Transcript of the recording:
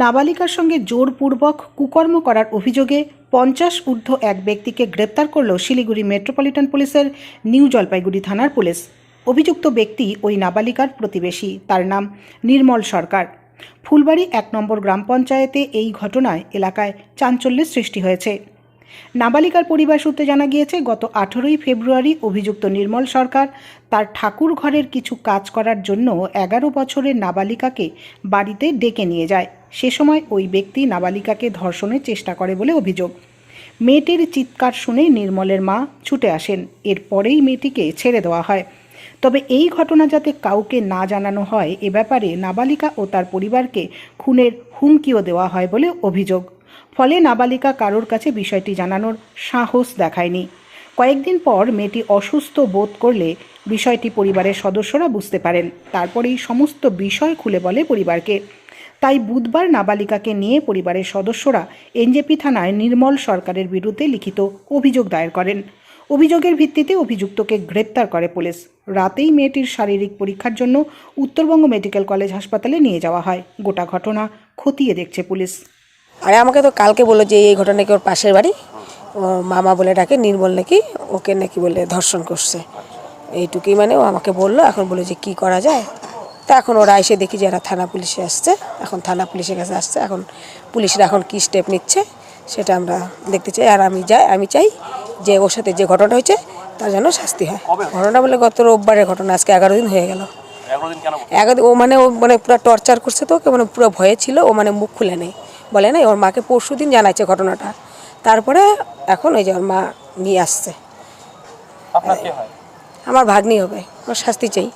নাবালিকার সঙ্গে জোরপূর্বক কুকর্ম করার অভিযোগে পঞ্চাশ ঊর্ধ্ব এক ব্যক্তিকে গ্রেপ্তার করল শিলিগুড়ি মেট্রোপলিটন পুলিশের নিউ জলপাইগুড়ি থানার পুলিশ। অভিযুক্ত ব্যক্তি ওই নাবালিকার প্রতিবেশী, তার নাম নির্মল সরকার। ফুলবাড়ি এক নম্বর গ্রাম পঞ্চায়েতে এই ঘটনায় এলাকায় চাঞ্চল্যের সৃষ্টি হয়েছে। নাবালিকার পরিবার সূত্রে জানা গিয়েছে, গত আঠেরোই ফেব্রুয়ারি অভিযুক্ত নির্মল সরকার তার ঠাকুর ঘরের কিছু কাজ করার জন্য এগারো বছরের নাবালিকাকে বাড়িতে ডেকে নিয়ে যায়। সে সময় ওই ব্যক্তি নাবালিকাকে ধর্ষণের চেষ্টা করে বলে অভিযোগ। মেয়েটির চিৎকার শুনে নির্মলের মা ছুটে আসেন। এরপরেই মেয়েটিকে ছেড়ে দেওয়া হয়। তবে এই ঘটনা যাতে কাউকে না জানানো হয়, এ ব্যাপারে নাবালিকা ও তার পরিবারকে খুনের হুমকিও দেওয়া হয় বলে অভিযোগ। ফলে নাবালিকা কারোর কাছে বিষয়টি জানানোর সাহস দেখায়নি। কয়েকদিন পর মেয়েটি অসুস্থ বোধ করলে বিষয়টি পরিবারের সদস্যরা বুঝতে পারেন। তারপরেই সমস্ত বিষয় খুলে বলে পরিবারকে। তাই বুধবার নাবালিকাকে নিয়ে পরিবারের সদস্যরা এনজেপি থানায় নির্মল সরকারের বিরুদ্ধে লিখিত অভিযোগ দায়ের করেন। অভিযোগের ভিত্তিতে অভিযুক্তকে গ্রেপ্তার করে পুলিশ। রাতেই মেয়েটির শারীরিক পরীক্ষার জন্য উত্তরবঙ্গ মেডিকেল কলেজ হাসপাতালে নিয়ে যাওয়া হয়। গোটা ঘটনা খতিয়ে দেখছে পুলিশ। আরে আমাকে তো কালকে বলল যে এই ঘটনা নাকি ওর পাশের বাড়ি। মামা বলে ডাকে, নির্মল নাকি, ওকে নাকি বলে ধর্ষণ করছে। এইটুকুই মানে ও আমাকে বলল, এখন বলে যে কি করা যায়? তা এখন ওরা এসে দেখি যে এরা থানা পুলিশে আসছে। এখন থানা পুলিশের কাছে আসছে। এখন পুলিশরা এখন কী স্টেপ নিচ্ছে সেটা আমরা দেখতে চাই। আর আমি যাই আমি চাই যে ওর সাথে যে ঘটনা হয়েছে তার যেন শাস্তি হয়। ঘটনা বলে গত রোববারের ঘটনা আজকে এগারো দিন হয়ে গেল। এগারো দিন- ও মানে ও মানে পুরো টর্চার করছে তো ওকে মানে পুরো ভয়ে ছিল ও মানে মুখ খুলে নেই। বলে না ওর মাকে পরশু দিন জানাচ্ছে ঘটনাটা। তারপরে এখন ওই যে ওর মা নিয়ে আসছে। আমার ভাগ্নি হবে ওর শাস্তি চাই।